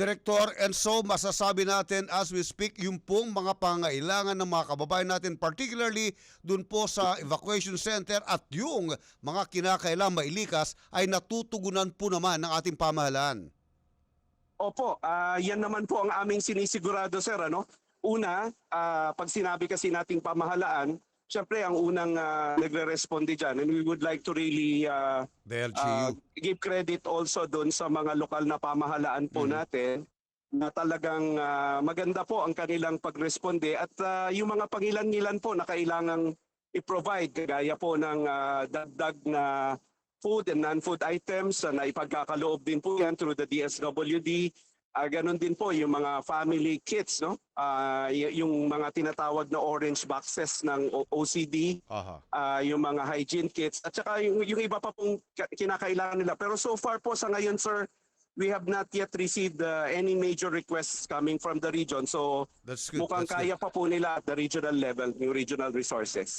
Director, and so masasabi natin as we speak, yung pong mga pangailangan ng mga kababayan natin, particularly dun po sa evacuation center at yung mga kinakailangan mailikas ay natutugunan po naman ng ating pamahalaan. Opo, ah, yan naman po ang aming sinisigurado sir ano. Una, ah, pag sinabi kasi nating pamahalaan, syempre ang unang ah, nagre-responde diyan and we would like to really ah, LGU. give credit also doon sa mga lokal na pamahalaan po natin na talagang ah, maganda po ang kanilang pagresponde at ah, yung mga pangilan-ngilan po na kailangang i-provide kagaya po ng ah, dagdag na food and non-food items uh, na ipagkakaloob din po yan through the DSWD. Ah, ganon din po yung mga family kits, no? Y- yung mga tinatawag na orange boxes ng O- OCD, Aha. ah, yung mga hygiene kits, at saka yung, yung iba pa pong ka- kinakailangan nila. Pero so far po sa ngayon, sir, we have not yet received uh, any major requests coming from the region. So That's good. mukhang That's good. kaya pa po nila at the regional level, yung regional resources.